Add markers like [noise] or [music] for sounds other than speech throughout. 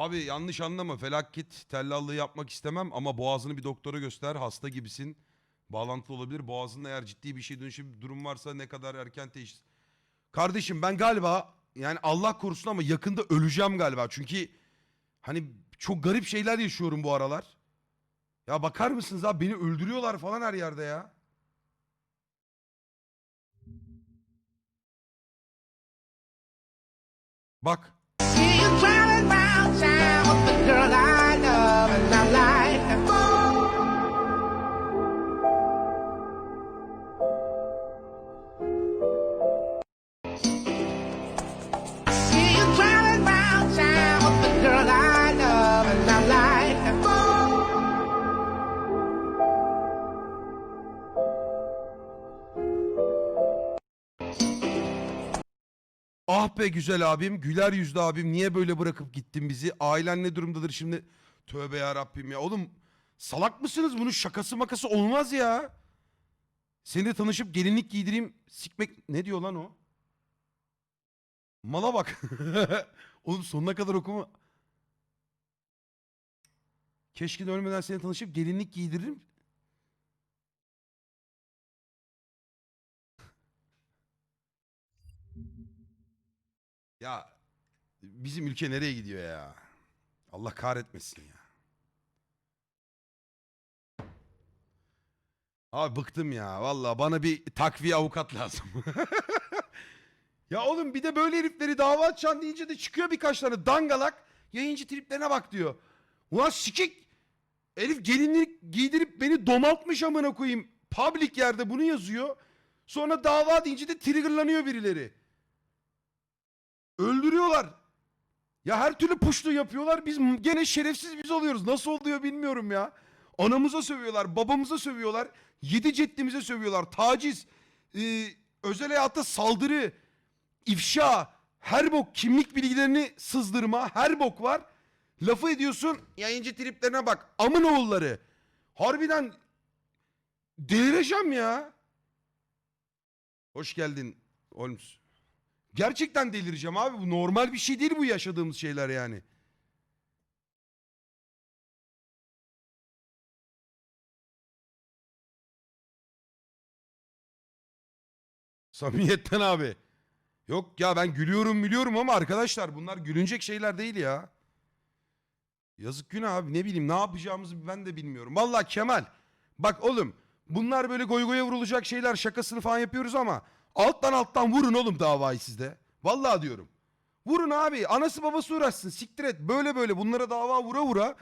Abi yanlış anlama felaket tellallığı yapmak istemem ama boğazını bir doktora göster hasta gibisin. Bağlantılı olabilir. Boğazında eğer ciddi bir şey dönüşü bir durum varsa ne kadar erken teşhis. Kardeşim ben galiba yani Allah korusun ama yakında öleceğim galiba. Çünkü hani çok garip şeyler yaşıyorum bu aralar. Ya bakar mısınız abi beni öldürüyorlar falan her yerde ya. Bak. Ah be güzel abim, güler yüzlü abim niye böyle bırakıp gittin bizi? Ailen ne durumdadır şimdi? Tövbe ya Rabbim ya. Oğlum salak mısınız? Bunun şakası makası olmaz ya. Seni de tanışıp gelinlik giydireyim. Sikmek ne diyor lan o? Mala bak. [laughs] Oğlum sonuna kadar okuma. Keşke de ölmeden seni tanışıp gelinlik giydiririm. Ya bizim ülke nereye gidiyor ya? Allah kahretmesin ya. Abi bıktım ya. Vallahi bana bir takviye avukat lazım. [laughs] ya oğlum bir de böyle herifleri dava açan deyince de çıkıyor birkaç tane dangalak. Yayıncı triplerine bak diyor. Ulan sikik. Herif gelinlik giydirip beni domaltmış amına koyayım. Public yerde bunu yazıyor. Sonra dava deyince de triggerlanıyor birileri. Öldürüyorlar. Ya her türlü puştu yapıyorlar. Biz gene şerefsiz biz oluyoruz. Nasıl oluyor bilmiyorum ya. Anamıza sövüyorlar, babamıza sövüyorlar. Yedi ceddimize sövüyorlar. Taciz, e, özel hayatta saldırı, ifşa, her bok kimlik bilgilerini sızdırma, her bok var. Lafı ediyorsun, yayıncı triplerine bak. Amın oğulları. Harbiden delireceğim ya. Hoş geldin Holmes. Gerçekten delireceğim abi. Bu normal bir şey değil bu yaşadığımız şeyler yani. Samimiyetten abi. Yok ya ben gülüyorum biliyorum ama arkadaşlar bunlar gülünecek şeyler değil ya. Yazık günah abi ne bileyim ne yapacağımızı ben de bilmiyorum. Vallahi Kemal bak oğlum bunlar böyle goy goya vurulacak şeyler şakasını falan yapıyoruz ama alttan alttan vurun oğlum davayı sizde. Vallahi diyorum. Vurun abi anası babası uğraşsın siktir et böyle böyle bunlara dava vura vura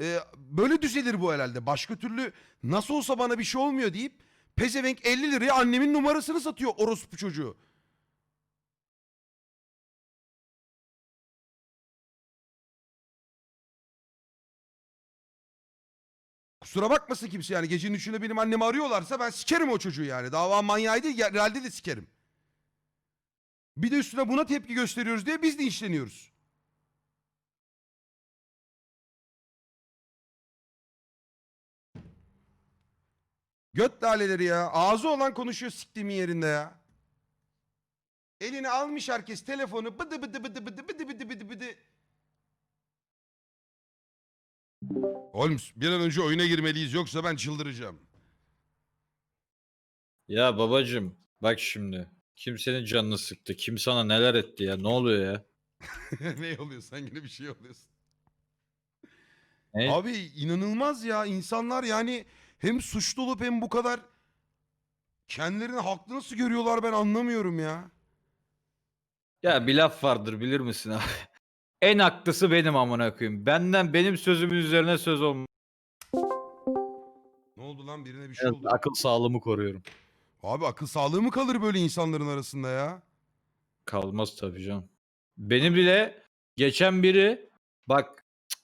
e, böyle düzelir bu herhalde. Başka türlü nasıl olsa bana bir şey olmuyor deyip pezevenk 50 liraya annemin numarasını satıyor orospu çocuğu. Kusura bakmasın kimse yani gecenin üçünde benim annemi arıyorlarsa ben sikerim o çocuğu yani. Dava manyağı değil realde de sikerim. Bir de üstüne buna tepki gösteriyoruz diye biz de işleniyoruz. Göt laleleri ya. Ağzı olan konuşuyor siktiğimin yerinde ya. Eline almış herkes telefonu bıdı bıdı bıdı bıdı bıdı bıdı bıdı bıdı. Holmes bir an önce oyuna girmeliyiz yoksa ben çıldıracağım. Ya babacım bak şimdi. Kimsenin canını sıktı. Kim sana neler etti ya? Ne oluyor ya? [laughs] ne oluyor sen yine bir şey oluyorsun. Ne? Abi inanılmaz ya insanlar yani hem suçlu olup hem bu kadar kendilerini haklı nasıl görüyorlar ben anlamıyorum ya. Ya bir laf vardır bilir misin abi? En haklısı benim amına koyayım. Benden benim sözümün üzerine söz olmaz. Ne oldu lan birine bir şey oldu. Akıl sağlığımı koruyorum. Abi akıl sağlığı mı kalır böyle insanların arasında ya? Kalmaz tabii canım. Beni bile geçen biri bak cık,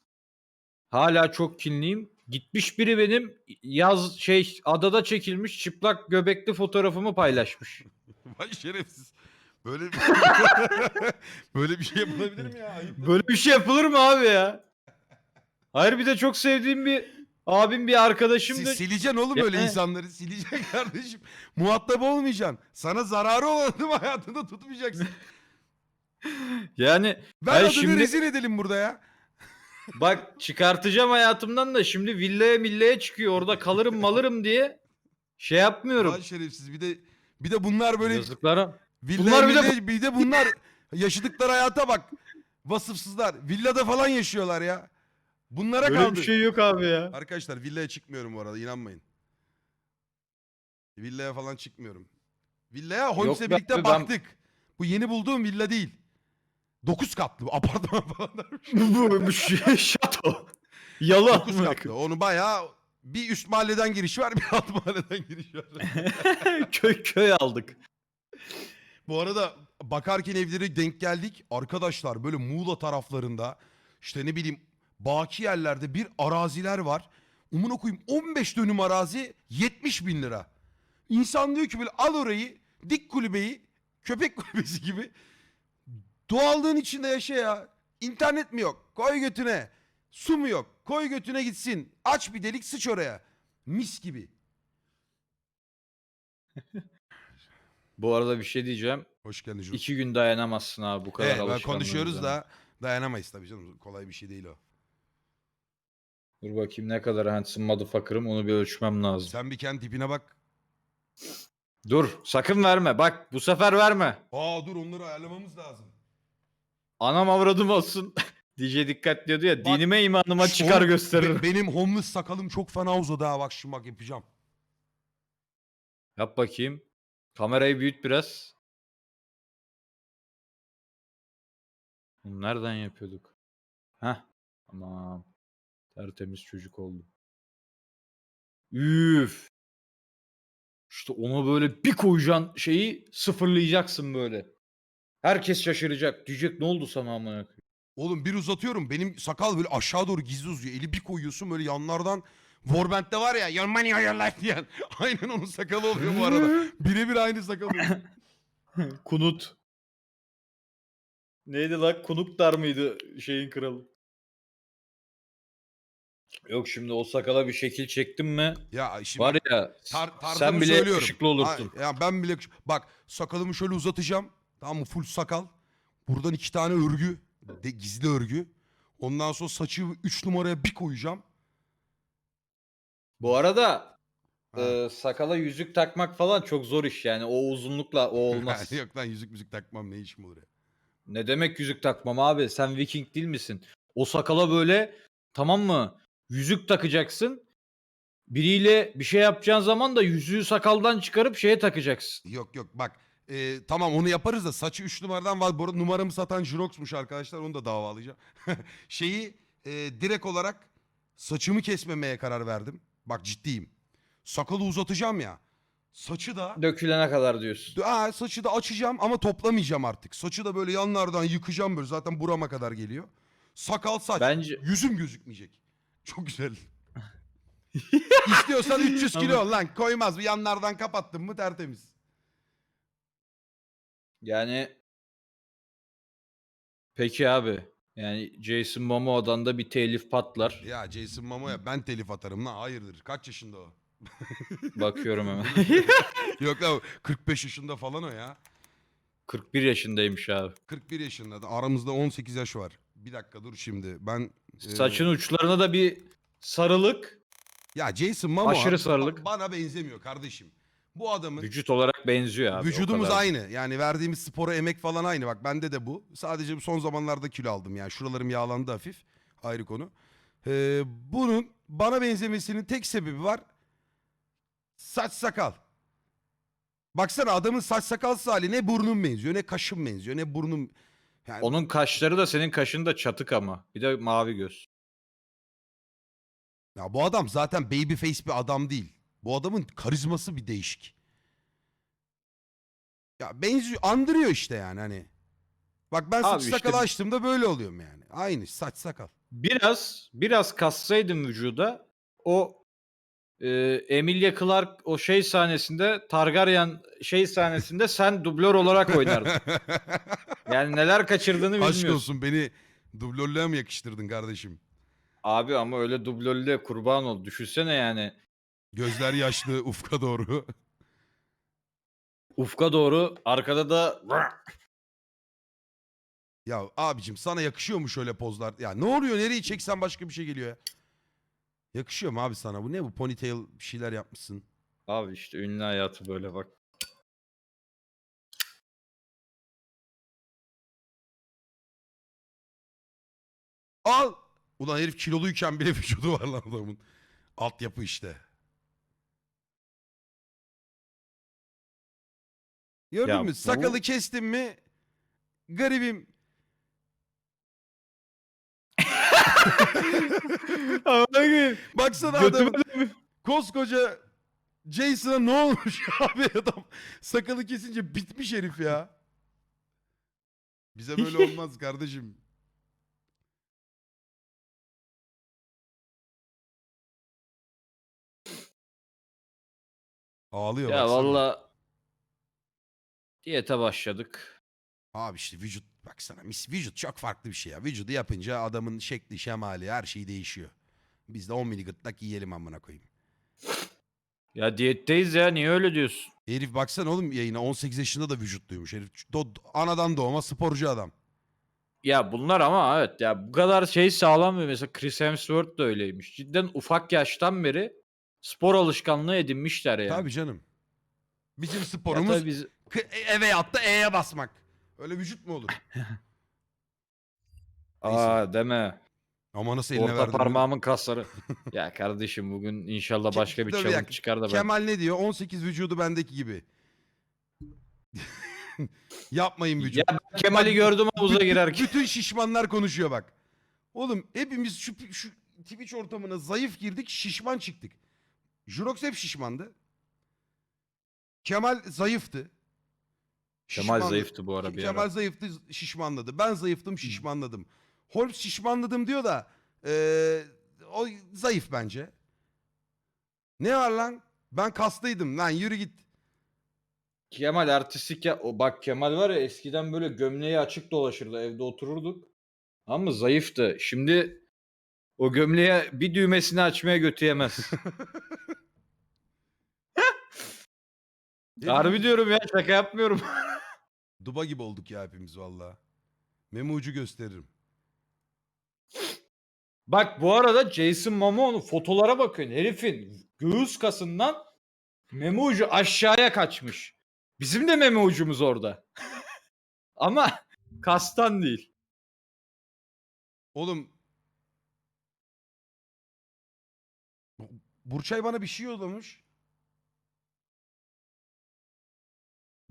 hala çok kinliyim. Gitmiş biri benim yaz şey adada çekilmiş çıplak göbekli fotoğrafımı paylaşmış. [laughs] Vay şerefsiz. Böyle bir... [laughs] böyle bir şey yapılabilir mi ya? Ayıp. Böyle bir şey yapılır mı abi ya? Hayır bir de çok sevdiğim bir abim bir arkadaşım Si- da sileceksin oğlum Ya- öyle insanları. Sileceksin kardeşim. Muhatap olmayacaksın. Sana zararı olan [laughs] adamı hayatında tutmayacaksın. yani Ver Hayır, adını şimdi- rezil edelim burada ya. Bak çıkartacağım hayatımdan da şimdi villaya millaya çıkıyor. Orada kalırım malırım diye şey yapmıyorum. Lan şerefsiz bir de bir de bunlar böyle Yazıklara. Bunlar bir de- bir de, bir de bunlar [laughs] yaşadıkları hayata bak. Vasıfsızlar. Villada falan yaşıyorlar ya. Bunlara Böyle kaldı. bir şey yok abi ya. Arkadaşlar villaya çıkmıyorum bu arada inanmayın. Villaya falan çıkmıyorum. Villaya Holmes'le be birlikte abi, ben- baktık. Bu yeni bulduğum villa değil. 9 katlı bu [laughs] apartman falan. [laughs] bu, bu şey, şato. Yalı 9 amına katlı. Onu bayağı bir üst mahalleden giriş var bir alt mahalleden giriş var. köy köy aldık. Bu arada bakarken evlere denk geldik. Arkadaşlar böyle Muğla taraflarında işte ne bileyim baki yerlerde bir araziler var. Umuna koyayım 15 dönüm arazi 70 bin lira. İnsan diyor ki böyle al orayı dik kulübeyi köpek [laughs] kulübesi gibi doğallığın içinde yaşa ya. İnternet mi yok? Koy götüne. Su mu yok? Koy götüne gitsin. Aç bir delik sıç oraya. Mis gibi. Bu arada bir şey diyeceğim. Hoş geldin Jun. İki gün dayanamazsın abi bu kadar Evet, böyle konuşuyoruz da dayanamayız tabii canım. Kolay bir şey değil o. Dur bakayım ne kadar handsome motherfucker'ım onu bir ölçmem lazım. Sen bir kendi tipine bak. Dur sakın verme bak bu sefer verme. Aa dur onları ayarlamamız lazım. Anam avradım olsun. [laughs] DJ dikkat diyordu ya Bak, dinime imanıma çıkar Oğlum, gösteririm. be- [laughs] benim homeless sakalım çok fena uzadı ha bak şimdi bak yapacağım. Yap bakayım. Kamerayı büyüt biraz. Bunu nereden yapıyorduk? Heh. Tamam. Tertemiz çocuk oldu. Üf. İşte ona böyle bir koyacaksın şeyi sıfırlayacaksın böyle. Herkes şaşıracak. Diyecek ne oldu sana amına koyayım?" Oğlum bir uzatıyorum benim sakal böyle aşağı doğru gizli uzuyor. Eli bir koyuyorsun böyle yanlardan Warband'de var ya your money or your life diyen. [laughs] Aynen onun sakalı oluyor bu arada. [laughs] Birebir aynı sakal oluyor. [laughs] Kunut. Neydi lan? Kunuktar mıydı şeyin kralı? Yok şimdi o sakala bir şekil çektim mi? Ya şimdi Var ya tar- tarzımı sen bile söylüyorum. yakışıklı olursun. Ha, ya ben bile bak sakalımı şöyle uzatacağım. Tamam mı? Full sakal. Buradan iki tane örgü. De, gizli örgü. Ondan sonra saçı üç numaraya bir koyacağım. Bu arada Ha. e, sakala yüzük takmak falan çok zor iş yani. O uzunlukla o [laughs] olmaz. Yok lan yüzük müzik takmam ne işim olur ya. ne demek yüzük takmam abi? Sen Viking değil misin? O sakala böyle tamam mı? Yüzük takacaksın. Biriyle bir şey yapacağın zaman da yüzüğü sakaldan çıkarıp şeye takacaksın. Yok yok bak. e, tamam onu yaparız da saçı 3 numaradan var. Bu arada numaramı satan Jirox'muş arkadaşlar. Onu da davalayacağım. [laughs] Şeyi e, direkt olarak saçımı kesmemeye karar verdim. Bak ciddiyim. Sakalı uzatacağım ya. Saçı da Dökülene kadar diyorsun. Aa, saçı da açacağım ama toplamayacağım artık. Saçı da böyle yanlardan yıkacağım böyle. Zaten burama kadar geliyor. Sakal saç. Bence Yüzüm gözükmeyecek. Çok güzel. [laughs] İstiyorsan 300 kilo ol lan koymaz. Bir yanlardan kapattın mı tertemiz. Yani peki abi. Yani Jason Momoa'dan da bir telif patlar. Ya Jason Momoa ben telif atarım lan. Hayırdır kaç yaşında o? [laughs] Bakıyorum hemen. [laughs] Yok lan o 45 yaşında falan o ya. 41 yaşındaymış abi. 41 yaşında da aramızda 18 yaş var. Bir dakika dur şimdi ben... e, Saçın uçlarına da bir sarılık. Ya Jason Momoa Aşırı ba- sarılık. bana benzemiyor kardeşim. Bu adamın Vücut olarak benziyor abi. o Vücudumuz kadar. aynı. Yani verdiğimiz spora emek falan aynı. Bak bende de bu. Sadece bu son zamanlarda kilo aldım. Yani şuralarım yağlandı hafif. Ayrı konu. Ee, bunun bana benzemesinin tek sebebi var. Saç sakal. Baksana adamın saç sakal hali ne burnum benziyor ne kaşım benziyor ne burnum. Yani Onun kaşları da senin kaşın da çatık ama. Bir de mavi göz. ya bu adam zaten baby face bir adam değil. Bu adamın karizması bir değişik. Ya benziyor, andırıyor işte yani hani. Bak ben saç Abi işte- sakalı açtığımda böyle oluyorum yani. Aynı saç sakal. Biraz biraz kassaydın vücuda o e, Emilia Clarke o şey sahnesinde Targaryen şey sahnesinde [laughs] sen dublör olarak oynardın. Yani neler kaçırdığını Aşk bilmiyorsun. olsun beni dublörlüğe mi yakıştırdın kardeşim? Abi ama öyle dublörlüğe kurban ol. Düşünsene yani. Gözler yaşlı ufka doğru. [laughs] Ufka doğru arkada da Ya abicim sana yakışıyor mu şöyle pozlar? Ya ne oluyor nereyi çeksen başka bir şey geliyor ya. Yakışıyor mu abi sana bu ne bu ponytail bir şeyler yapmışsın. Abi işte ünlü hayatı böyle bak. Al. Ulan herif kiloluyken bile [laughs] vücudu var lan adamın. Altyapı işte. Gördün Ya mü? bu- Sakalı kestim mi? Garibim. Baksana adam. Koskoca Jason'a ne olmuş [laughs] abi adam sakalı kesince bitmiş herif ya. Bize böyle [laughs] olmaz kardeşim. Ağlıyor Ya baksana. valla diyete başladık. Abi işte vücut baksana mis vücut çok farklı bir şey ya. Vücudu yapınca adamın şekli, şemali her şey değişiyor. Biz de 10 mili gırtlak yiyelim amına koyayım. Ya diyetteyiz ya niye öyle diyorsun? Herif baksana oğlum yayına 18 yaşında da vücutluymuş. Herif do- anadan doğma sporcu adam. Ya bunlar ama evet ya bu kadar şey sağlam ve mesela Chris Hemsworth da öyleymiş. Cidden ufak yaştan beri spor alışkanlığı edinmişler yani. Tabii canım. Bizim Ya sporumuz tabii biz K- eve yattı E'ye basmak. Öyle vücut mu olur? [laughs] aa deme. Ama nasıl eline Orta verdim. parmağımın [laughs] kasları. ya kardeşim bugün inşallah başka bir dur bir challenge dakika. çıkar da ben. Kemal ne diyor? 18 vücudu bendeki gibi. [laughs] Yapmayın vücut. Ya ben Kemal'i gördüm havuza Bütün- girerken. Bütün şişmanlar konuşuyor bak. Oğlum hepimiz şu, şu Twitch ortamına zayıf girdik şişman çıktık. Jurox hep şişmandı. Kemal zayıftı. Kemal Şişmandı. zayıftı bu ara bir Kemal ara. zayıftı şişmanladı. Ben zayıftım şişmanladım. Holmes şişmanladım diyor da eee, o zayıf bence. Ne var lan? Ben kaslıydım lan yürü git. Kemal artistik ya. O bak Kemal var ya eskiden böyle gömleği açık dolaşırdı evde otururduk. Ama zayıftı. Şimdi o gömleğe bir düğmesini açmaya götü [laughs] Harbi diyorum ya şaka yapmıyorum. [laughs] Duba gibi olduk ya hepimiz valla. Memo ucu gösteririm. Bak bu arada Jason Momoa'nın fotolara bakın. Herifin göğüs kasından meme ucu aşağıya kaçmış. Bizim de meme ucumuz orada. [laughs] Ama kastan değil. Oğlum. Burçay bana bir şey yollamış.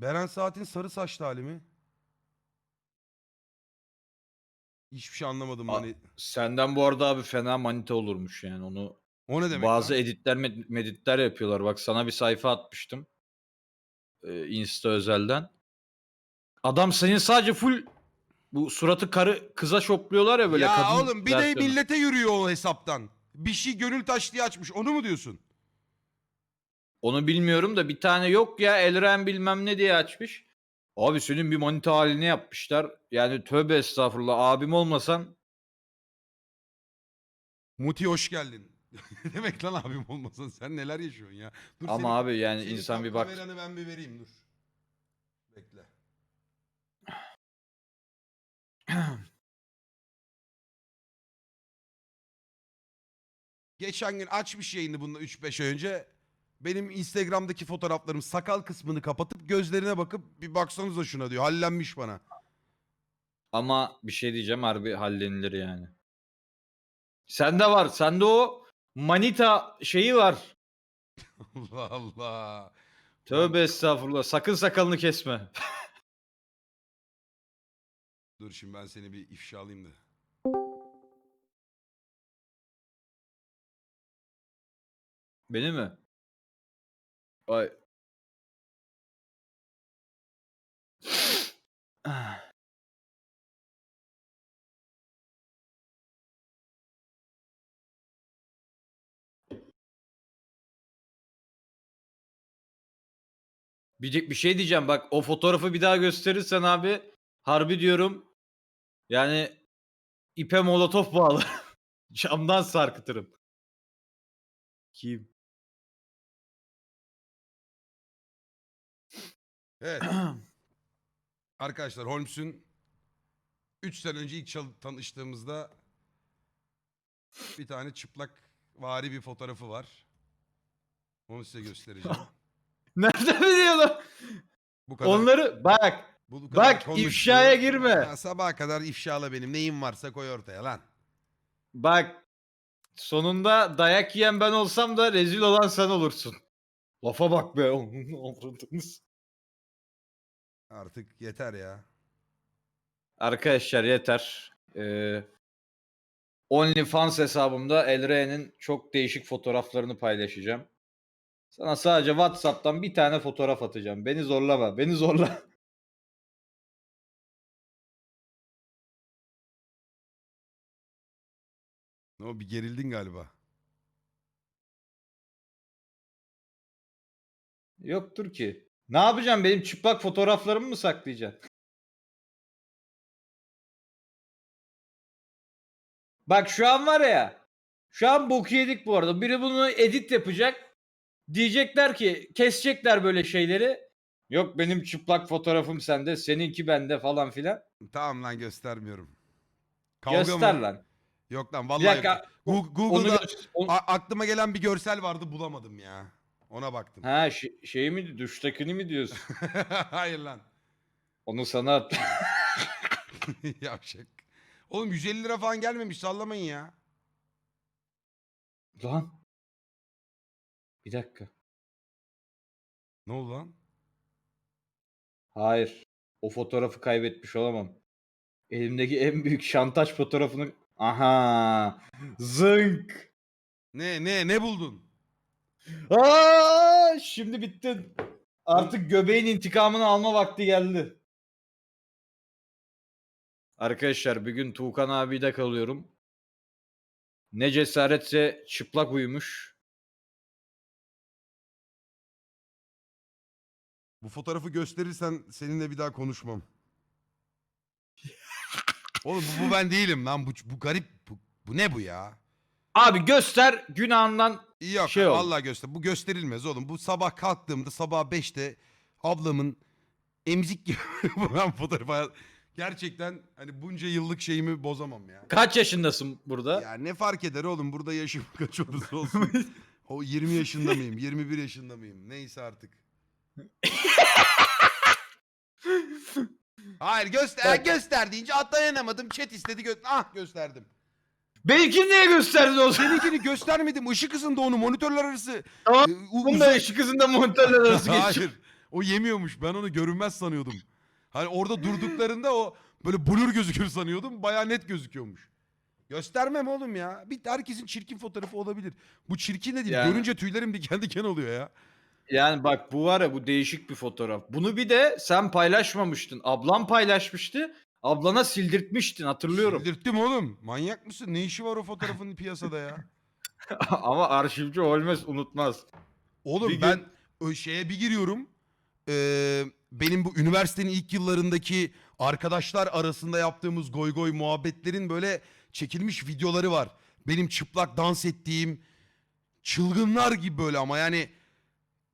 Beren Saat'in sarı saçlı hali mi? Hiçbir şey anlamadım A- hani. Senden bu arada abi fena manita olurmuş yani onu. O ne demek Bazı lan? editler med- meditler yapıyorlar. Bak sana bir sayfa atmıştım. Ee, Insta özelden. Adam senin sadece full bu suratı karı kıza şopluyorlar ya böyle ya kadın oğlum bir de versiyonu. millete yürüyor o hesaptan. Bir şey gönül taş diye açmış. Onu mu diyorsun? Onu bilmiyorum da bir tane yok ya Elren bilmem ne diye açmış. Abi senin bir manita halini yapmışlar. Yani tövbe estağfurullah abim olmasan Muti hoş geldin. ne [laughs] demek lan abim olmasan sen neler yaşıyorsun ya? Dur ama senin- abi yani senin insan tam bir bak. Kameranı ben bir vereyim dur. Bekle. Geçen gün açmış yayını bununla 3-5 ay önce. Benim Instagram'daki fotoğraflarım sakal kısmını kapatıp gözlerine bakıp bir baksanıza şuna diyor. Hallenmiş bana. Ama bir şey diyeceğim harbi hallenilir yani. Sende var. Sende o manita şeyi var. [laughs] Allah Allah. Tövbe estağfurullah. Sakın sakalını kesme. [laughs] Dur şimdi ben seni bir ifşa alayım da. Beni mi? Ay. Bir, bir şey diyeceğim bak o fotoğrafı bir daha gösterirsen abi harbi diyorum yani ipe molotof bağlı. [laughs] Camdan sarkıtırım. Kim? Evet. [clears throat] Arkadaşlar Holmes'un 3 sene önce ilk çal- tanıştığımızda bir tane çıplak vari bir fotoğrafı var. Onu size göstereceğim. [laughs] Nereden biliyorsun? Bu kadar. Onları bak bu kadar bak, konuştu. ifşaya girme. Ya, sabaha kadar ifşala benim. Neyim varsa koy ortaya lan. bak sonunda dayak yiyen ben olsam da rezil olan sen olursun. Lafa bak be. [laughs] Avradınız. Artık yeter ya. Arkadaşlar yeter. Ee, OnlyFans hesabımda Elre'nin çok değişik fotoğraflarını paylaşacağım. Sana sadece WhatsApp'tan bir tane fotoğraf atacağım. Beni zorlama. Beni zorla. [laughs] Ne o bir gerildin galiba. Yoktur ki. Ne yapacağım? Benim çıplak fotoğraflarımı mı saklayacaksın? Bak şu an var ya. Şu an boku yedik bu arada. Biri bunu edit yapacak. Diyecekler ki kesecekler böyle şeyleri. Yok benim çıplak fotoğrafım sende, seninki bende falan filan. Tamam lan göstermiyorum. Kavga Göster mı? lan. Yok lan Bir vallahi. dakika. Onu Google'da onu- a- aklıma gelen bir görsel vardı bulamadım ya. Ona baktım. Ha şi- şey mi duştakini mi diyorsun? [laughs] Hayır lan. Onu sana at. [laughs] Yavşak. Oğlum 150 lira falan gelmemiş sallamayın ya. lan. Bir dakika. Ne oldu lan? Hayır. O fotoğrafı kaybetmiş olamam. Elimdeki en büyük şantaj fotoğrafını... Aha! Zınk! Ne ne ne buldun? Aa, şimdi bittin. Artık göbeğin intikamını alma vakti geldi. Arkadaşlar bir gün Tuğkan abiyle kalıyorum. Ne cesaretse çıplak uyumuş. Bu fotoğrafı gösterirsen seninle bir daha konuşmam. [laughs] Oğlum bu, bu ben değilim lan. Bu, bu garip. Bu, bu ne bu ya? Abi göster günahından Yok Şey oldu. vallahi göster. Bu gösterilmez oğlum. Bu sabah kalktığımda sabah 5'te ablamın emzik gibi [laughs] ben fotoğrafı gerçekten hani bunca yıllık şeyimi bozamam ya. kaç yaşındasın burada? Ya ne fark eder oğlum burada yaşım [laughs] kaç olursa olsun. o 20 yaşında mıyım 21 yaşında mıyım neyse artık. [laughs] Hayır göster Bak. göster deyince dayanamadım chat istedi gö ah gösterdim. Benimkini niye gösterdin o zaman? Seninkini göstermedim ışık hızında onu monitörler arası. Tamam, e, u- Bunu uzak- da ışık hızında monitörler arası [laughs] geçiyor. Hayır. O yemiyormuş. Ben onu görünmez sanıyordum. Hani orada durduklarında o böyle blur gözükür sanıyordum. Baya net gözüküyormuş. Göstermem oğlum ya. Bir herkesin çirkin fotoğrafı olabilir. Bu çirkin de değil. Yani- Görünce tüylerim diken diken oluyor ya. Yani bak bu var ya bu değişik bir fotoğraf. Bunu bir de sen paylaşmamıştın. Ablam paylaşmıştı. Ablana sildirtmiştin hatırlıyorum. Sildirttim oğlum. Manyak mısın? Ne işi var o fotoğrafın [laughs] piyasada ya? [laughs] Ama arşivci Holmes unutmaz. Oğlum Bir gün- ben o şeye bir giriyorum. Ee, benim bu üniversitenin ilk yıllarındaki arkadaşlar arasında yaptığımız goy goy muhabbetlerin böyle çekilmiş videoları var. Benim çıplak dans ettiğim çılgınlar gibi böyle ama yani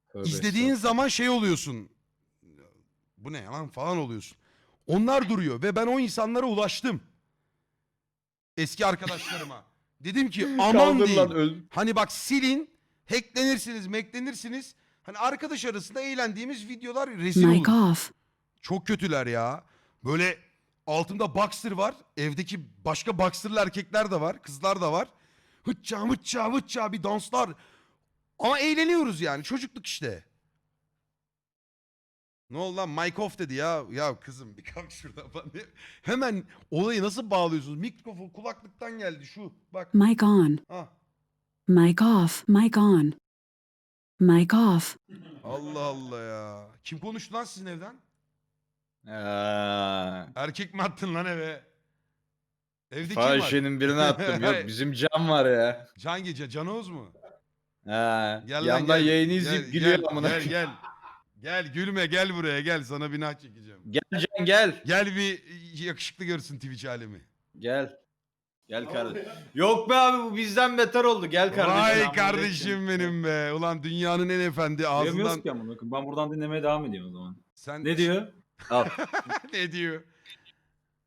Tövbe izlediğin zaman şey oluyorsun. Bu ne lan falan oluyorsun. Onlar duruyor ve ben o insanlara ulaştım. Eski arkadaşlarıma. Dedim ki [laughs] aman Kaldır deyin. lan, öl- Hani bak silin, hacklenirsiniz, meklenirsiniz. Hani arkadaş arasında eğlendiğimiz videolar rezil Mic olur. off. Çok kötüler ya. Böyle altımda boxer var. Evdeki başka boxerlı erkekler de var. Kızlar da var. Hıçça hıçça hıçça bir danslar. Ama eğleniyoruz yani. Çocukluk işte. Ne oldu lan? Mic off dedi ya. Ya kızım bir kalk şuradan falan. Hemen olayı nasıl bağlıyorsunuz? Mikrofon kulaklıktan geldi şu. Bak. Mic on. Ah. Mic off. Mic on. Mic off. Allah Allah ya. Kim konuştu lan sizin evden? Aa, Erkek mi attın lan eve? Evde kim var? Fahişenin birine [laughs] attım. Yok bizim Can var ya. Can Gece, Can Oğuz mu? Ha, Gel lan yandan gel. yayını Gel, izleyip gülüyor gel, amına. Gel gel. Gel gülme gel buraya gel sana bir nah çekeceğim. Gel Can gel. Gel bir yakışıklı görsün Twitch alemi. Gel. Gel kardeşim. Yok be abi bu bizden beter oldu. Gel kardeşim. Vay kardeşim benim be. Ulan dünyanın en efendi ağzından. Ki amına koyayım. Ben buradan dinlemeye devam ediyorum o zaman. Sen Ne diyor? Al. [laughs] ne diyor?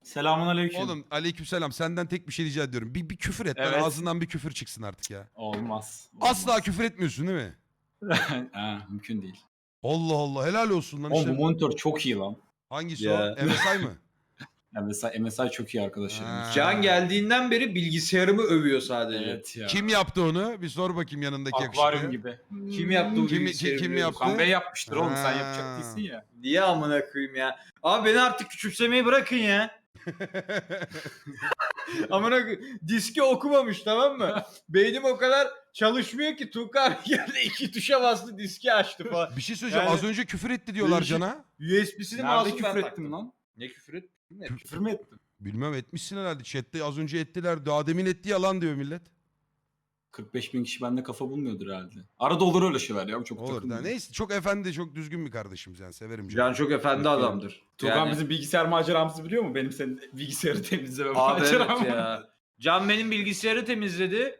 Selamun aleyküm. Oğlum aleykümselam senden tek bir şey rica ediyorum. Bir, bir küfür et. lan, Evet. ağzından bir küfür çıksın artık ya. Olmaz. Asla Olmaz. küfür etmiyorsun değil mi? [laughs] ha, mümkün değil. Allah Allah helal olsun lan Oğlum işte. bu monitör çok iyi lan. Hangisi Ya. o? MSI mı? [laughs] MSI, MSI çok iyi arkadaşlar. Ha. Can geldiğinden beri bilgisayarımı övüyor sadece. Evet ya. Kim yaptı onu? Bir sor bakayım yanındaki Akvaryum yakışıklı. gibi. Kim yaptı o Kim- bilgisayarı? kim- yaptı? Okan Bey yapmıştır oğlum sen Ha. yapacak değilsin ya. Niye amına koyayım ya? Abi beni artık küçümsemeyi bırakın ya. [laughs] amına. Diski okumamış tamam mı? [laughs] Beynim o kadar çalışmıyor ki Tuğka abi geldi iki tuşa bastı diski açtı falan. Bir şey söyleyeceğim. Yani- Az önce küfür etti diyorlar Değişik. Can'a. USB'sini Nerede ben küfür taktım. ettim lan? Ne küfür et? Ne? Küfür mü ettim? Bilmem etmişsin herhalde. Chat'te az önce ettiler. Daha demin etti yalan diyor millet. 45 bin kişi bende kafa bulmuyordur herhalde. Arada olur öyle şeyler ya. Çok Olur. Da, takılmıyorum. neyse çok efendi, çok düzgün bir kardeşimiz yani. Severim Can'ı. Can çok efendi adamdır. Tuğkan Yani- bizim bilgisayar maceramızı biliyor mu? Benim senin bilgisayarı temizleme Abi maceram. evet ya. Can benim bilgisayarı temizledi.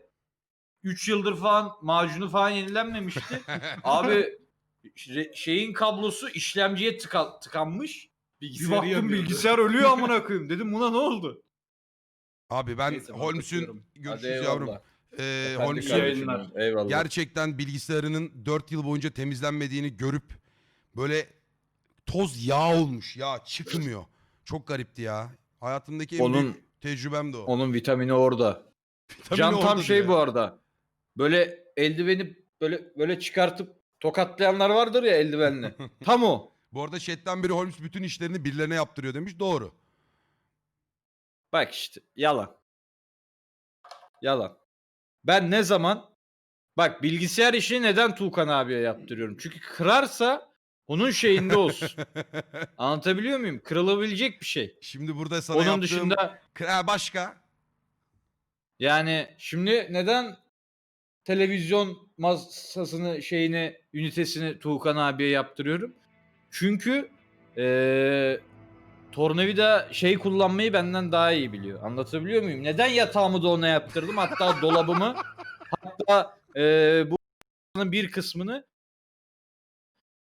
3 yıldır falan macunu falan yenilenmemişti. [laughs] Abi şe- şeyin kablosu işlemciye tıka- tıkanmış. Bir Bilgisayarı baktım yanıyordu. bilgisayar ölüyor [laughs] amına koyayım. Dedim buna ne oldu? Abi ben Neyse, ben kaçıyorum. görüşürüz yavrum. Ee, kardeşim. Eyvallah. gerçekten bilgisayarının 4 yıl boyunca temizlenmediğini görüp böyle toz yağ olmuş ya çıkmıyor. Çok garipti ya. Hayatımdaki en Onun- büyük tecrübem de o. Onun vitamini orada. Tabii Can tam şey diye. bu arada. Böyle eldiveni böyle böyle çıkartıp tokatlayanlar vardır ya eldivenle. [laughs] tam o. Bu arada chatten biri Holmes bütün işlerini birilerine yaptırıyor demiş. Doğru. Bak işte yalan. Yalan. Ben ne zaman bak bilgisayar işini neden Tuğkan abiye yaptırıyorum? Çünkü kırarsa onun şeyinde olsun. [laughs] Anlatabiliyor muyum? Kırılabilecek bir şey. Şimdi burada sana Onun yaptığım... dışında Ha, başka? yani şimdi neden televizyon masasını şeyini ünitesini Tuğkan abiye yaptırıyorum? Çünkü eee tornavida şey kullanmayı benden daha iyi biliyor. Anlatabiliyor muyum? Neden yatağımı da ona yaptırdım? Hatta [laughs] dolabımı hatta eee bu [laughs] bir kısmını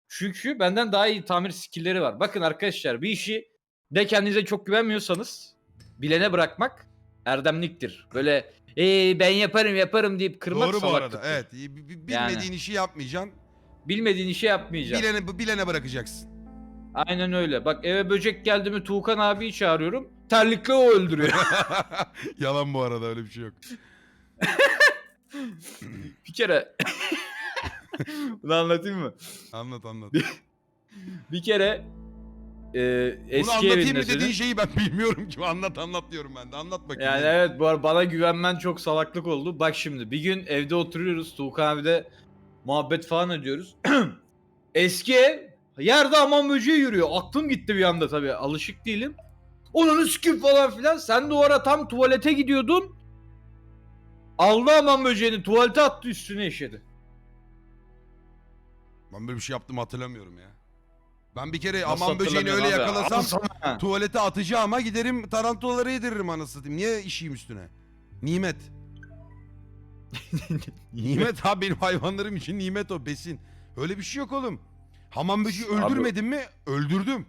çünkü benden daha iyi tamir skillleri var. Bakın arkadaşlar bir işi de kendinize çok güvenmiyorsanız bilene bırakmak erdemliktir. Böyle "Ee, ben yaparım yaparım deyip kırmak Doğru bu arada. Evet. bi- bi- Bilmediğin Yani. işi yapmayacaksın. Bilmediğin işi yapmayacaksın. Bilene, bilene bırakacaksın. Aynen öyle. Bak eve böcek geldi mi Tuğkan abiyi çağırıyorum. Terlikle o öldürüyor. [laughs] Yalan bu arada öyle bir şey yok. [laughs] bir kere [laughs] bunu anlatayım mı? Anlat anlat. Bir kere e, Bunu eski anlatayım evinde mı dediğin senin- şeyi ben bilmiyorum ki. Anlat anlat diyorum ben de. Anlat bakayım. Yani evet bu ar- bana güvenmen çok salaklık oldu. Bak şimdi bir gün evde oturuyoruz. Tuğkan abi de muhabbet falan ediyoruz. [clears throat] Eski ev yerde aman böceği yürüyor. Aklım gitti bir anda tabii. Alışık değilim. Onun üskün falan filan. Sen de o ara tam tuvalete gidiyordun. Aldı aman böceğini tuvalete attı üstüne işedi. Ben böyle bir şey yaptım hatırlamıyorum ya. Ben bir kere Nasıl aman böceğini öyle hatırlamıyorsun abi? yakalasam tuvalete atacağım ama giderim tarantulaları yediririm anasını satayım. Niye işeyim üstüne? Nimet. [laughs] nimet abi benim hayvanlarım için nimet o besin. Öyle bir şey yok oğlum. Hamam böceği öldürmedim mi? Öldürdüm.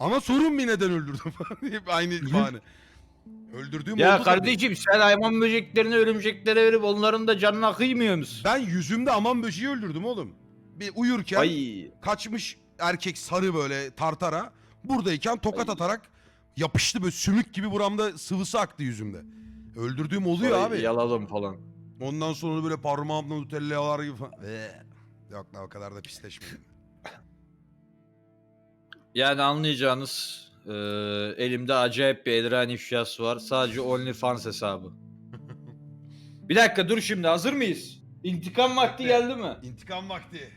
Ama sorun [laughs] bir neden öldürdüm. Hep aynı bahane. Öldürdüğüm oldu Ya tabii. kardeşim sen hayvan böceklerini örümceklere verip onların da canına kıymıyor musun? Ben yüzümde aman böceği öldürdüm oğlum. Bir uyurken Ay. kaçmış erkek sarı böyle tartara. Buradayken tokat Ay. atarak yapıştı böyle sümük gibi buramda sıvısı aktı yüzümde. Öldürdüğüm oluyor Ay, abi. Yaladım falan. Ondan sonra böyle parmağımla nutellalar gibi falan. Ee, Yok lan o kadar da pisleşmedim. Yani anlayacağınız eee, elimde acayip bir Elren ifşası var. Sadece OnlyFans hesabı. [laughs] bir dakika dur şimdi hazır mıyız? İntikam vakti geldi mi? İntikam vakti.